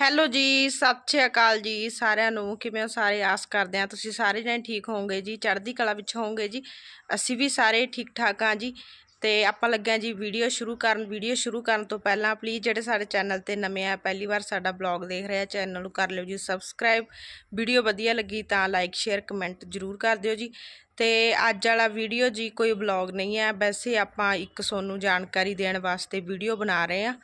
Hello ਜੀ, ਸਤਿ ਸ਼੍ਰੀ ਅਕਾਲ ਜੀ ਸਾਰਿਆਂ ਨੂੰ। ਕਿਵੇਂ ਹੋ ਸਾਰੇ? ਆਸ ਕਰਦੇ ਆ ਤੁਸੀਂ ਸਾਰੇ ਜਣੇ ਠੀਕ ਹੋਵੋਗੇ ਜੀ। ਚੜ੍ਹਦੀ ਕਲਾ ਵਿੱਚ ਹੋਵੋਗੇ ਜੀ। ਅਸੀਂ ਵੀ ਸਾਰੇ ਠੀਕ ਠਾਕ ਆ ਜੀ। ਤੇ ਆਪਾਂ ਲੱਗਿਆ ਜੀ ਵੀਡੀਓ ਸ਼ੁਰੂ ਕਰਨ। ਵੀਡੀਓ ਸ਼ੁਰੂ ਕਰਨ ਤੋਂ ਪਹਿਲਾਂ ਪਲੀਜ਼ ਜਿਹੜੇ ਸਾਡੇ ਚੈਨਲ ਤੇ ਨਵੇਂ ਆ, ਪਹਿਲੀ ਵਾਰ ਸਾਡਾ ਬਲੌਗ ਦੇਖ ਰਹੇ ਆ, ਚੈਨਲ ਨੂੰ ਕਰ ਲਿਓ ਜੀ ਸਬਸਕ੍ਰਾਈਬ ਵੀਡੀਓ ਵਧੀਆ ਲੱਗੀ ਤਾਂ ਲਾਈਕ ਸ਼ੇਅਰ ਕਮੈਂਟ ਜ਼ਰੂਰ ਕਰ ਦਿਓ ਜੀ। ਤੇ ਅੱਜ ਵਾਲਾ ਵੀਡੀਓ ਜੀ ਕੋਈ ਬਲੌਗ ਨਹੀਂ ਹੈ। ਵੈਸੇ ਆਪਾਂ ਇੱਕ ਸੋਨੂੰ ਜਾਣਕਾਰੀ ਦੇਣ ਵਾਸਤੇ ਵੀਡੀਓ ਬਣਾ ਰਹੇ ਆ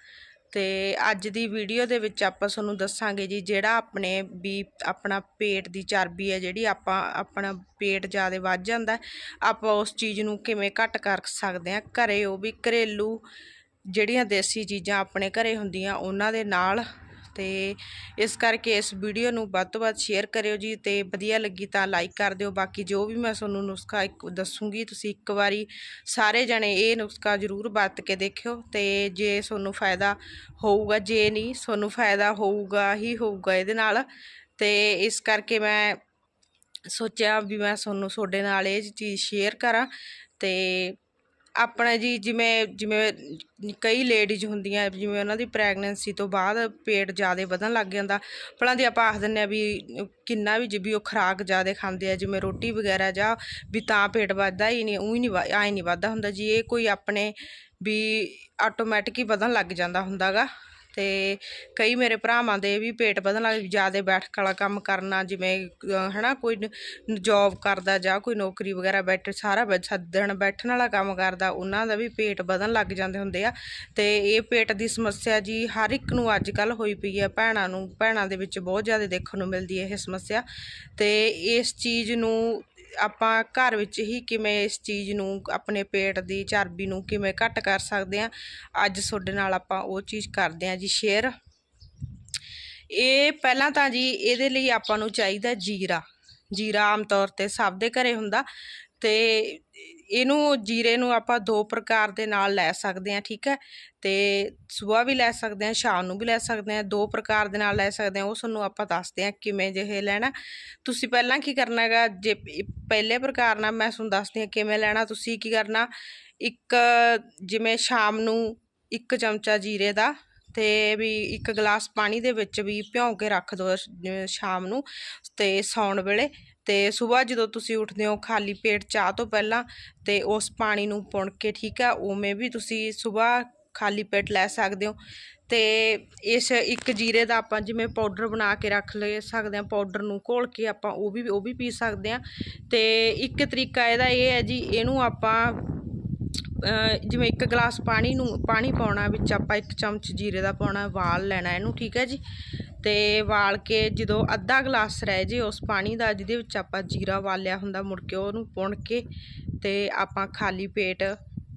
ਤੇ ਅੱਜ ਦੀ ਵੀਡੀਓ ਦੇ ਵਿੱਚ ਆਪਾਂ ਤੁਹਾਨੂੰ ਦੱਸਾਂਗੇ ਜੀ ਜਿਹੜਾ ਆਪਣੇ ਵੀ ਆਪਣਾ ਪੇਟ ਦੀ ਚਰਬੀ ਹੈ ਜਿਹੜੀ ਆਪਾਂ, ਆਪਣਾ ਪੇਟ ਜ਼ਿਆਦਾ ਵੱਧ ਜਾਂਦਾ ਆਪਾਂ ਉਸ ਚੀਜ਼ ਨੂੰ ਕਿਵੇਂ ਘੱਟ ਕਰ ਸਕਦੇ ਹਾਂ, ਘਰੇ ਉਹ ਵੀ ਘਰੇਲੂ ਜਿਹੜੀਆਂ ਦੇਸੀ ਚੀਜ਼ਾਂ ਆਪਣੇ ਘਰੇ ਹੁੰਦੀਆਂ, ਉਹਨਾਂ ਦੇ ਨਾਲ ਤੇ ਇਸ ਕਰਕੇ ਇਸ ਵੀਡੀਓ ਨੂੰ ਵੱਧ ਤੋਂ ਵੱਧ ਸ਼ੇਅਰ ਕਰਿਓ ਜੀ ਤੇ ਵਧੀਆ ਲੱਗੀ ਤਾਂ ਲਾਈਕ ਕਰ ਦਿਓ। ਬਾਕੀ ਜੋ ਵੀ ਮੈਂ ਤੁਹਾਨੂੰ ਨੁਸਖਾ ਇੱਕ ਦੱਸੂਗੀ, ਤੁਸੀਂ ਇੱਕ ਵਾਰੀ ਸਾਰੇ ਜਣੇ ਇਹ ਨੁਸਖਾ ਜ਼ਰੂਰ ਵਰਤ ਕੇ ਦੇਖਿਓ ਤੇ ਜੇ ਤੁਹਾਨੂੰ ਫਾਇਦਾ ਹੋਊਗਾ, ਜੇ ਨਹੀਂ ਤੁਹਾਨੂੰ ਫਾਇਦਾ ਹੋਊਗਾ ਹੀ ਹੋਊਗਾ ਇਹਦੇ ਨਾਲ। ਤੇ ਇਸ ਕਰਕੇ ਮੈਂ ਸੋਚਿਆ ਵੀ ਮੈਂ ਤੁਹਾਨੂੰ ਤੁਹਾਡੇ ਨਾਲ ਇਹ ਚੀਜ਼ ਸ਼ੇਅਰ ਕਰਾਂ ਤੇ ਆਪਣਾ ਜੀ, ਜਿਵੇਂ ਜਿਵੇਂ ਕਈ ਲੇਡੀਜ਼ ਹੁੰਦੀਆਂ, ਜਿਵੇਂ ਉਹਨਾਂ ਦੀ ਪ੍ਰੈਗਨੈਂਸੀ ਤੋਂ ਬਾਅਦ ਪੇਟ ਜ਼ਿਆਦਾ ਵਧਣ ਲੱਗ ਜਾਂਦਾ। ਭਲਾ ਦੀ ਆਪਾਂ ਆਖ ਦਿੰਦੇ ਆ ਵੀ ਕਿੰਨਾ ਵੀ ਜਿਵੇਂ ਉਹ ਖੁਰਾਕ ਜ਼ਿਆਦਾ ਖਾਂਦੇ ਆ, ਜਿਵੇਂ ਰੋਟੀ ਵਗੈਰਾ ਜਾਂ ਵੀ ਤਾਂ ਪੇਟ ਵੱਧਦਾ ਹੀ ਨਹੀਂ, ਉਹੀ ਨਹੀਂ ਆਏ ਨਹੀਂ ਵੱਧਦਾ ਹੁੰਦਾ ਜੀ। ਇਹ ਕੋਈ ਆਪਣੇ ਵੀ ਆਟੋਮੈਟਿਕ ਹੀ ਵਧਣ ਲੱਗ ਜਾਂਦਾ ਹੁੰਦਾਗਾ। ਤੇ ਕਈ ਮੇਰੇ ਭਰਾਵਾਂ ਦੇ ਵੀ ਪੇਟ ਵਧਣ ਲੱਗ ਜ਼ਿਆਦਾ ਬੈਠਕ ਵਾਲਾ ਕੰਮ ਕਰਨਾ, ਜਿਵੇਂ, ਅਹ, ਹਨਾ, ਕੋਈ ਜੌਬ ਕਰਦਾ ਜਾਂ ਕੋਈ ਨੌਕਰੀ ਵਗੈਰਾ ਬੈਠ, ਸਾਰਾ ਸੱਦਣ, ਬੈਠਣ ਵਾਲਾ ਕੰਮ ਕਰਦਾ, ਉਹਨਾਂ ਦਾ ਵੀ ਪੇਟ ਵਧਣ ਲੱਗ ਜਾਂਦੇ ਹੁੰਦੇ ਆ। ਤੇ ਇਹ ਪੇਟ ਦੀ ਸਮੱਸਿਆ ਜੀ ਹਰ ਇੱਕ ਨੂੰ ਅੱਜ ਕੱਲ ਹੋਈ ਪਈ ਆ, ਭੈਣਾਂ ਨੂੰ, ਭੈਣਾਂ ਦੇ ਵਿੱਚ ਬਹੁਤ ਜ਼ਿਆਦਾ ਦੇਖਣ ਨੂੰ ਮਿਲਦੀ ਹੈ ਇਹ ਸਮੱਸਿਆ। ਤੇ ਇਸ ਚੀਜ਼ ਨੂੰ ਆਪਾਂ ਘਰ ਵਿੱਚ ਹੀ ਕਿਵੇਂ ਇਸ ਚੀਜ਼ ਨੂੰ, ਆਪਣੇ ਪੇਟ ਦੀ ਚਰਬੀ ਨੂੰ ਕਿਵੇਂ ਘੱਟ ਕਰ ਸਕਦੇ ਆ ਅੱਜ ਤੁਹਾਡੇ ਨਾਲ ਆਪਾਂ ਉਹ ਚੀਜ਼ ਕਰਦੇ ਆ ਜੀ ਸ਼ੇਅਰ ਇਹ ਪਹਿਲਾਂ ਤਾਂ ਜੀ ਇਹਦੇ ਲਈ ਆਪਾਂ ਨੂੰ ਚਾਹੀਦਾ ਜੀਰਾ। ਜੀਰਾ ਆਮ ਤੌਰ ਤੇ ਸਭ ਦੇ ਘਰੇ ਹੁੰਦਾ ਤੇ ਇਹਨੂੰ ਜੀਰੇ ਨੂੰ ਆਪਾਂ ਦੋ ਪ੍ਰਕਾਰ ਦੇ ਨਾਲ ਲੈ ਸਕਦੇ ਹਾਂ, ਠੀਕ ਹੈ? ਤੇ ਸਵੇਰ ਵੀ ਲੈ ਸਕਦੇ ਹਾਂ ਸ਼ਾਮ ਨੂੰ ਵੀ ਲੈ ਸਕਦੇ ਹਾਂ, ਦੋ ਪ੍ਰਕਾਰ ਦੇ ਨਾਲ ਲੈ ਸਕਦੇ ਹਾਂ, ਉਹ ਤੁਹਾਨੂੰ ਆਪਾਂ ਦੱਸਦੇ ਹਾਂ ਕਿਵੇਂ ਜਿਹੇ ਲੈਣਾ। ਤੁਸੀਂ ਪਹਿਲਾਂ ਕੀ ਕਰਨਾ ਹੈਗਾ, ਜੇ ਪਹਿਲੇ ਪ੍ਰਕਾਰ ਨਾਲ ਮੈਂ ਤੁਹਾਨੂੰ ਦੱਸਦੀ ਹਾਂ ਕਿਵੇਂ ਲੈਣਾ, ਤੁਸੀਂ ਕੀ ਕਰਨਾ, ਇੱਕ ਜਿਵੇਂ ਸ਼ਾਮ ਨੂੰ ਇੱਕ ਚਮਚਾ ਜੀਰੇ ਦਾ ਤੇ ਵੀ ਇੱਕ ਗਲਾਸ ਪਾਣੀ ਦੇ ਵਿੱਚ ਵੀ ਭਿਉਂ ਕੇ ਰੱਖ ਦਿਓ ਸ਼- ਸ਼ਾਮ ਨੂੰ ਤੇ ਸੌਣ ਵੇਲੇ। ਤੇ ਸਵੇਰ ਜਦੋਂ ਤੁਸੀਂ ਉੱਠਦੇ ਹੋ ਖਾਲੀ ਪੇਟ ਚਾਹ ਤੋਂ ਪਹਿਲਾਂ ਤੇ ਉਸ ਪਾਣੀ ਨੂੰ ਪੁਣ ਕੇ, ਠੀਕ ਆ, ਉਵੇਂ ਵੀ ਤੁਸੀਂ ਸਵੇਰ ਖਾਲੀ ਪੇਟ ਲੈ ਸਕਦੇ ਹੋ। ਤੇ ਇਸ ਇੱਕ ਜੀਰੇ ਦਾ ਆਪਾਂ ਜਿਵੇਂ ਪਾਊਡਰ ਬਣਾ ਕੇ ਰੱਖ ਲੈ ਸਕਦੇ ਹਾਂ ਪਾਊਡਰ ਨੂੰ ਘੋਲ ਕੇ ਆਪਾਂ ਉਹ ਵੀ ਉਹ ਵੀ ਪੀ ਸਕਦੇ ਹਾਂ। ਤੇ ਇੱਕ ਤਰੀਕਾ ਇਹਦਾ ਇਹ ਹੈ ਜੀ, ਇਹਨੂੰ ਆਪਾਂ ਜਿਵੇਂ ਇੱਕ ਗਲਾਸ ਪਾਣੀ ਨੂੰ, ਪਾਣੀ ਪਾਉਣਾ ਵਿੱਚ ਆਪਾਂ ਇੱਕ ਚਮਚ ਜੀਰੇ ਦਾ ਪਾਉਣਾ ਵਾਲ ਲੈਣਾ ਇਹਨੂੰ, ਠੀਕ ਹੈ ਜੀ। ਤੇ ਵਾਲ ਕੇ ਜਦੋਂ ਅੱਧਾ ਗਲਾਸ ਰਹਿ ਜੇ ਉਸ ਪਾਣੀ ਦਾ, ਜਿਹਦੇ ਵਿੱਚ ਆਪਾਂ ਜੀਰਾ ਵਾਲਿਆ ਹੁੰਦਾ, ਮੁੜ ਕੇ ਉਹਨੂੰ ਪੁਣ ਕੇ ਤੇ ਆਪਾਂ ਖਾਲੀ ਪੇਟ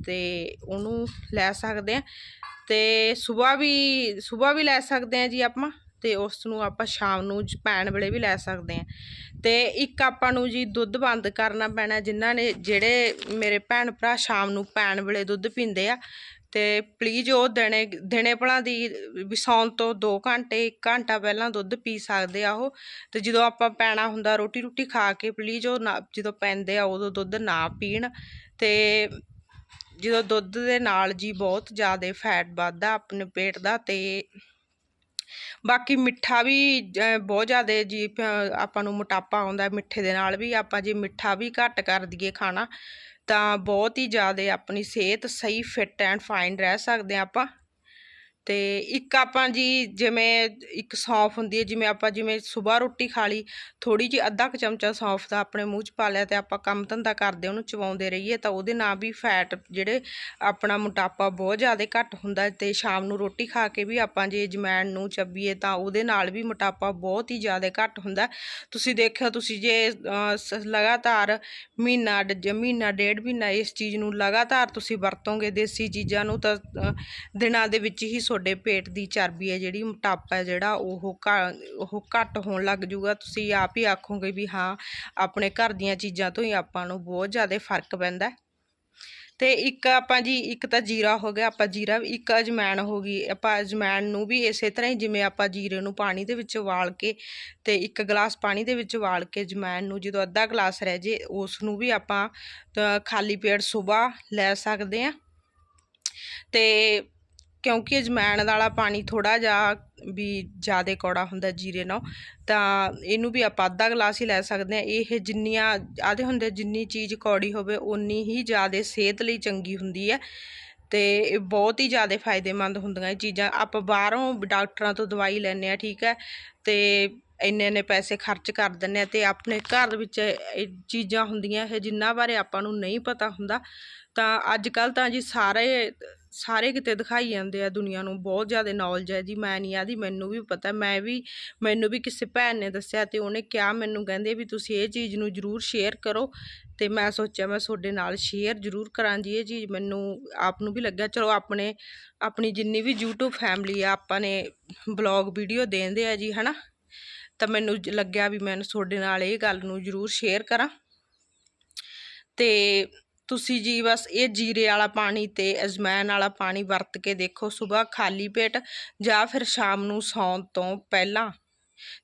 ਤੇ ਉਹਨੂੰ ਲੈ ਸਕਦੇ ਆ ਤੇ ਸਵੇਰ ਵੀ ਸਵੇਰ ਵੀ ਲੈ ਸਕਦੇ ਆ ਜੀ ਆਪਾਂ ਤੇ ਉਸ ਨੂੰ ਆਪਾਂ ਸ਼ਾਮ ਨੂੰ ਪੈਣ ਵੇਲੇ ਵੀ ਲੈ ਸਕਦੇ ਆ ਤੇ ਇੱਕ ਆਪਾਂ ਨੂੰ ਜੀ ਦੁੱਧ ਬੰਦ ਕਰਨਾ ਪੈਣਾ, ਜਿਨ੍ਹਾਂ ਨੇ, ਜਿਹੜੇ ਮੇਰੇ ਭੈਣ ਭਰਾ ਸ਼ਾਮ ਨੂੰ ਪੈਣ ਵੇਲੇ ਦੁੱਧ ਪੀਂਦੇ ਆ ਤੇ ਪਲੀਜ਼ ਉਹ ਦਿਨੇ ਦਿਨੇ ਭਲਾ ਦੀ, ਵੀ ਸੌਣ ਤੋਂ 2 ਘੰਟੇ 1 ਘੰਟਾ ਪਹਿਲਾਂ ਦੁੱਧ ਪੀ ਸਕਦੇ ਆ ਉਹ। ਤੇ ਜਦੋਂ ਆਪਾਂ ਪੈਣਾ ਹੁੰਦਾ ਰੋਟੀ ਰੋਟੀ ਖਾ ਕੇ ਪਲੀਜ਼ ਉਹ ਨਾ, ਜਦੋਂ ਪੈਂਦੇ ਆ ਉਦੋਂ ਦੁੱਧ ਨਾ ਪੀਣ। ਤੇ ਜਦੋਂ ਦੁੱਧ ਦੇ ਨਾਲ ਜੀ ਬਹੁਤ ਜ਼ਿਆਦਾ ਫੈਟ ਵੱਧਦਾ ਆਪਣੇ ਪੇਟ ਦਾ ਤੇ ਬਾਕੀ ਮਿੱਠਾ ਵੀ ਬਹੁਤ ਜ਼ਿਆਦਾ ਜੀ ਆਪਾਂ ਨੂੰ ਮੋਟਾਪਾ ਆਉਂਦਾ ਮਿੱਠੇ ਦੇ ਨਾਲ ਵੀ। ਆਪਾਂ ਜੇ ਮਿੱਠਾ ਵੀ ਘੱਟ ਕਰ ਦਈਏ ਖਾਣਾ ਤਾਂ ਬਹੁਤ ਹੀ ਜ਼ਿਆਦਾ ਆਪਣੀ ਸਿਹਤ ਸਹੀ ਫਿੱਟ ਐਂਡ ਫਾਈਨ ਰਹਿ ਸਕਦੇ ਹਾਂ ਆਪਾਂ। ਤੇ ਇੱਕ ਆਪਾਂ ਜੀ ਜਿਵੇਂ ਇੱਕ ਸੌਂਫ ਹੁੰਦੀ ਹੈ, ਜਿਵੇਂ ਆਪਾਂ ਜਿਵੇਂ ਸਵੇਰ ਰੋਟੀ ਖਾ ਲਈ ਥੋੜੀ ਜਿਹੀ ਅੱਧਾ ਕੁ ਚਮਚਾ ਸੌਂਫ ਦਾ ਆਪਣੇ ਮੂੰਹ 'ਚ ਪਾ ਲਿਆ ਤੇ ਆਪਾਂ ਕੰਮ ਧੰਦਾ ਕਰਦੇ ਉਹਨੂੰ ਚਵਾਉਂਦੇ ਰਹੀਏ ਤਾਂ ਉਹਦੇ ਨਾਲ ਵੀ ਫੈਟ ਜਿਹੜੇ ਆਪਣਾ ਮੋਟਾਪਾ ਬਹੁਤ ਜ਼ਿਆਦਾ ਘੱਟ ਹੁੰਦਾ ਹੈ ਤੇ ਸ਼ਾਮ ਨੂੰ ਰੋਟੀ ਖਾ ਕੇ ਵੀ ਆਪਾਂ ਜੇ ਜਮੈਣ ਨੂੰ ਚੱਬੀਏ ਤਾਂ ਉਹਦੇ ਨਾਲ ਵੀ ਮੋਟਾਪਾ ਬਹੁਤ ਹੀ ਜ਼ਿਆਦਾ ਘੱਟ ਹੁੰਦਾ ਤੁਸੀਂ ਦੇਖਿਓ ਤੁਸੀਂ ਜੇ ਸ- ਲਗਾਤਾਰ ਮਹੀਨਾ ਡ- ਮਹੀਨਾ, ਡੇਢ ਮਹੀਨਾ ਇਸ ਚੀਜ਼ ਨੂੰ ਲਗਾਤਾਰ ਤੁਸੀਂ ਵਰਤੋਗੇ, ਦੇਸੀ ਚੀਜ਼ਾਂ ਨੂੰ ਤਾਂ ਦਿਨਾਂ ਦੇ ਵਿੱਚ ਹੀ ਤੁਹਾਡੇ ਪੇਟ ਦੀ ਚਰਬੀ ਹੈ, ਜਿਹੜੀ ਮੋਟਾਪਾ ਹੈ ਜਿਹੜਾ ਉਹ ਘ- ਉਹ ਘੱਟ ਹੋਣ ਲੱਗ ਜੂਗਾ ਤੁਸੀਂ ਆਪ ਹੀ ਆਖੋਗੇ ਵੀ ਹਾਂ, ਆਪਣੇ ਘਰ ਦੀਆਂ ਚੀਜ਼ਾਂ ਤੋਂ ਹੀ ਆਪਾਂ ਨੂੰ ਬਹੁਤ ਜ਼ਿਆਦਾ ਫ਼ਰਕ ਪੈਂਦਾ ਹੈ। ਤੇ ਇੱਕ ਆਪਾਂ ਜੀ, ਇੱਕ ਤਾਂ ਜੀਰਾ ਹੋ ਗਿਆ, ਆਪਾਂ ਜੀਰਾ ਵੀ ਇੱਕ ਅਜਮੈਣ ਹੋ ਗਈ। ਆਪਾਂ ਅਜਮੈਣ ਨੂੰ ਵੀ ਇਸੇ ਤਰ੍ਹਾਂ ਹੀ ਜਿਵੇਂ ਆਪਾਂ ਜੀਰੇ ਨੂੰ ਪਾਣੀ ਦੇ ਵਿੱਚ ਵਾਲ ਕੇ ਤੇ ਇੱਕ ਗਲਾਸ ਪਾਣੀ ਦੇ ਵਿੱਚ ਵਾਲ ਕੇ ਅਜਮੈਣ ਨੂੰ ਜਦੋਂ ਅੱਧਾ ਗਲਾਸ ਰਹਿ ਜੇ, ਉਸ ਨੂੰ ਵੀ ਆਪਾਂ ਖਾਲੀ ਪੇਟ ਸਵੇਰ ਲੈ ਸਕਦੇ ਆ ਤੇ ਕਿਉਂਕਿ ਅਜਵਾਇਣ ਵਾਲਾ ਪਾਣੀ ਥੋੜਾ ਜਿਹਾ ਵੀ ਜ਼ਿਆਦਾ ਕੌੜਾ ਹੁੰਦਾ ਜੀਰੇ ਨਾਲ, ਤਾਂ ਇਹਨੂੰ ਵੀ ਆਪਾਂ ਅੱਧਾ ਗਲਾਸ ਹੀ ਲੈ ਸਕਦੇ ਹਾਂ। ਇਹ ਜਿੰਨੀਆਂ, ਆਦੇ ਹੁੰਦੇ ਜਿੰਨੀ ਚੀਜ਼ ਕੌੜੀ ਹੋਵੇ ਉਨੀ ਹੀ ਜ਼ਿਆਦਾ ਸਿਹਤ ਲਈ ਚੰਗੀ ਹੁੰਦੀ ਹੈ ਤੇ ਇਹ ਬਹੁਤ ਹੀ ਜ਼ਿਆਦਾ ਫਾਇਦੇਮੰਦ ਹੁੰਦੀਆਂ ਇਹ ਚੀਜ਼ਾਂ। ਆਪਾਂ ਬਾਹਰੋਂ ਡਾਕਟਰਾਂ ਤੋਂ ਦਵਾਈ ਲੈਂਦੇ ਆ ਠੀਕ ਹੈ, ਤੇ ਇੰਨੇ ਇੰਨੇ ਪੈਸੇ ਖਰਚ ਕਰ ਦਿੰਦੇ ਆ ਤੇ ਆਪਣੇ ਘਰ ਵਿੱਚ ਇਹ ਚੀਜ਼ਾਂ ਹੁੰਦੀਆਂ ਇਹ ਜਿੰਨਾ ਬਾਰੇ ਆਪਾਂ ਨੂੰ ਨਹੀਂ ਪਤਾ ਹੁੰਦਾ। ਤਾਂ ਅੱਜ ਕੱਲ ਤਾਂ ਜੀ ਸਾਰੇ ਸਾਰੇ ਕਿਤੇ ਦਿਖਾਈ ਜਾਂਦੇ ਆ ਦੁਨੀਆ ਨੂੰ, ਬਹੁਤ ਜ਼ਿਆਦਾ ਨੌਲੇਜ ਹੈ ਜੀ, ਮੈਂ ਨਹੀਂ ਆਦੀ, ਮੈਨੂੰ ਵੀ ਪਤਾ, ਮੈਂ ਵੀ, ਮੈਨੂੰ ਵੀ ਕਿਸੇ ਭੈਣ ਨੇ ਦੱਸਿਆ ਤੇ ਉਹਨੇ ਕਿਹਾ ਮੈਨੂੰ ਕਹਿੰਦੇ ਵੀ ਤੁਸੀਂ ਇਹ ਚੀਜ਼ ਨੂੰ ਜ਼ਰੂਰ ਸ਼ੇਅਰ ਕਰੋ ਤੇ ਮੈਂ ਸੋਚਿਆ ਮੈਂ ਤੁਹਾਡੇ ਨਾਲ ਸ਼ੇਅਰ ਜ਼ਰੂਰ ਕਰਾਂ ਜੀ ਇਹ ਚੀਜ਼, ਮੈਨੂੰ ਆਪ ਨੂੰ ਵੀ ਲੱਗਿਆ, ਚਲੋ ਆਪਣੇ, ਆਪਣੀ ਜਿੰਨੀ ਵੀ YouTube ਫੈਮਿਲੀ ਆ, ਆਪਾਂ ਨੇ ਬਲੌਗ ਵੀਡੀਓ ਦੇਂਦੇ ਆ ਜੀ, ਹਨਾ? ਤਾਂ ਮੈਨੂੰ ਲੱਗਿਆ ਵੀ ਮੈਂ ਤੁਹਾਡੇ ਨਾਲ ਇਹ ਗੱਲ ਨੂੰ ਜ਼ਰੂਰ ਸ਼ੇਅਰ ਕਰਾਂ। ਤੇ ਤੁਸੀਂ ਜੀ ਬਸ ਇਹ ਜੀਰੇ ਵਾਲਾ ਪਾਣੀ ਤੇ ਅਜਮੈਨ ਵਾਲਾ ਪਾਣੀ ਵਰਤ ਕੇ ਦੇਖੋ ਸਵੇਰ ਖਾਲੀ ਪੇਟ ਜਾਂ ਫਿਰ ਸ਼ਾਮ ਨੂੰ ਸੌਣ ਤੋਂ ਪਹਿਲਾਂ।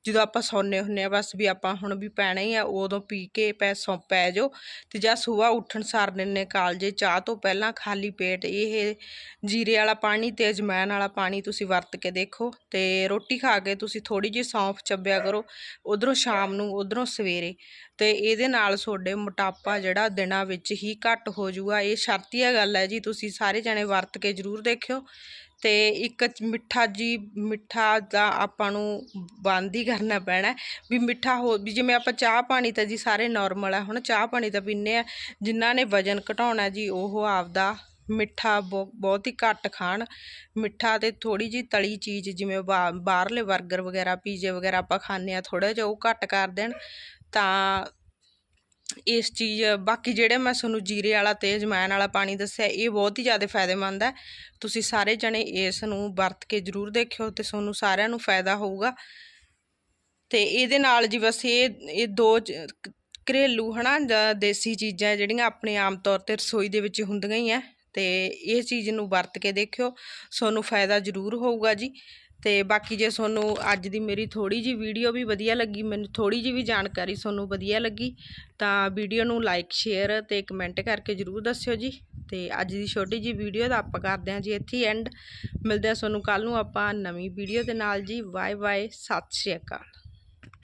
ਜਦੋਂ ਆਪਾਂ ਸੌਂਦੇ ਹੁੰਨੇ ਆ ਬਸ ਵੀ ਆਪਾਂ ਹੁਣ ਵੀ ਪੈਣਾ ਹੀ ਆ, ਉਦੋਂ ਪੀ ਕੇ ਪੈ ਸੌ, ਪੈ ਜਾਓ ਤੇ ਜਾਂ ਸਵੇਰ ਉੱਠਣ ਸਾਰ ਨੇ ਕਾਲਜੇ, ਚਾਹ ਤੋਂ ਪਹਿਲਾਂ ਖਾਲੀ ਪੇਟ ਇਹ ਜੀਰੇ ਵਾਲਾ ਪਾਣੀ ਤੇ ਅਜਮੈਨ ਵਾਲਾ ਪਾਣੀ ਤੁਸੀਂ ਵਰਤ ਕੇ ਦੇਖੋ ਤੇ ਰੋਟੀ ਖਾ ਕੇ ਤੁਸੀਂ ਥੋੜੀ ਜਿਹੀ ਸੌਂਫ ਚੱਬਿਆ ਕਰੋ, ਉਧਰੋਂ ਸ਼ਾਮ ਨੂੰ ਉਧਰੋਂ ਸਵੇਰੇ ਤੇ ਇਹਦੇ ਨਾਲ ਤੁਹਾਡੇ ਮੋਟਾਪਾ ਜਿਹੜਾ ਦਿਨਾਂ ਵਿੱਚ ਹੀ ਘੱਟ ਹੋ ਜਾਊਗਾ, ਇਹ ਸ਼ਰਤੀਆ ਗੱਲ ਹੈ ਜੀ, ਤੁਸੀਂ ਸਾਰੇ ਜਣੇ ਵਰਤ ਕੇ ਜ਼ਰੂਰ ਦੇਖਿਓ ਤੇ ਇੱਕ ਮਿੱਠਾ ਜੀ, ਮਿੱਠਾ ਦਾ ਆਪਾਂ ਨੂੰ ਬੰਦ ਹੀ ਕਰਨਾ ਪੈਣਾ। ਵੀ ਮਿੱਠਾ ਹੋ, ਵੀ ਜਿਵੇਂ ਆਪਾਂ ਚਾਹ ਪਾਣੀ ਤਾਂ ਜੀ ਸਾਰੇ ਨਾਰਮਲ ਆ, ਹੁਣ ਚਾਹ ਪਾਣੀ ਤਾਂ ਪੀਂਦੇ ਆ, ਜਿਨ੍ਹਾਂ ਨੇ ਵਜਨ ਘਟਾਉਣਾ ਜੀ ਉਹ ਆਪਦਾ ਮਿੱਠਾ ਬਹੁ- ਬਹੁਤ ਹੀ ਘੱਟ ਖਾਣ। ਮਿੱਠਾ ਤੇ ਥੋੜੀ ਜੀ ਤਲੀ ਚੀਜ਼ ਜਿਵੇਂ ਬਾ- ਬਾਹਰਲੇ 버ਗਰ ਵਗੈਰਾ, ਪੀਜ਼ੇ ਵਗੈਰਾ ਆਪਾਂ ਖਾਂਦੇ ਆ ਥੋੜਾ ਜਿਹਾ ਉਹ ਘੱਟ ਕਰ ਦੇਣ ਤਾਂ ਇਸ ਚੀਜ਼, ਬਾਕੀ ਜਿਹੜੇ ਮੈਂ ਤੁਹਾਨੂੰ ਜੀਰੇ ਵਾਲਾ ਤੇ ਅਜਵਾਇਣ ਵਾਲਾ ਪਾਣੀ ਦੱਸਿਆ, ਇਹ ਬਹੁਤ ਹੀ ਜ਼ਿਆਦਾ ਫਾਇਦੇਮੰਦ ਹੈ। ਤੁਸੀਂ ਸਾਰੇ ਜਣੇ ਇਸ ਨੂੰ ਵਰਤ ਕੇ ਜ਼ਰੂਰ ਦੇਖਿਓ ਤੇ ਤੁਹਾਨੂੰ ਸਾਰਿਆਂ ਨੂੰ ਫਾਇਦਾ ਹੋਊਗਾ। ਤੇ ਇਹਦੇ ਨਾਲ ਜੀ ਬਸ ਇਹ ਇਹ ਦੋ ਚ- ਕ- ਘਰੇਲੂ ਹਨਾ, ਜਾਂ ਦੇਸੀ ਚੀਜ਼ਾਂ ਜਿਹੜੀਆਂ ਆਪਣੇ ਆਮ ਤੌਰ ਤੇ ਰਸੋਈ ਦੇ ਵਿੱਚ ਹੁੰਦੀਆਂ ਹੀ ਆ ਤੇ ਇਹ ਚੀਜ਼ ਨੂੰ ਵਰਤ ਕੇ ਦੇਖਿਓ, ਤੁਹਾਨੂੰ ਫਾਇਦਾ ਜ਼ਰੂਰ ਹੋਊਗਾ ਜੀ। ਤੇ ਬਾਕੀ ਜੇ ਤੁਹਾਨੂੰ ਅੱਜ ਦੀ ਮੇਰੀ ਥੋੜੀ ਜੀ ਵੀਡੀਓ ਵੀ ਵਧੀਆ ਲੱਗੀ, ਮੈਨੂੰ ਥੋੜੀ ਜੀ ਵੀ ਜਾਣਕਾਰੀ ਤੁਹਾਨੂੰ ਵਧੀਆ ਲੱਗੀ, ਤਾਂ ਵੀਡੀਓ ਨੂੰ ਲਾਈਕ ਸ਼ੇਅਰ ਤੇ ਕਮੈਂਟ ਕਰਕੇ ਜਰੂਰ ਦੱਸਿਓ ਜੀ। ਤੇ ਅੱਜ ਦੀ ਛੋਟੀ ਜੀ ਵੀਡੀਓ ਦਾ ਆਪਾਂ ਕਰਦੇ ਹਾਂ ਜੀ ਇੱਥੇ ਐਂਡ ਮਿਲਦੇ ਹਾਂ ਤੁਹਾਨੂੰ ਕੱਲ ਨੂੰ ਆਪਾਂ ਨਵੀਂ ਵੀਡੀਓ ਦੇ ਨਾਲ ਜੀ। ਬਾਏ ਬਾਏ ਸਤਿ ਸ਼੍ਰੀ ਅਕਾਲ।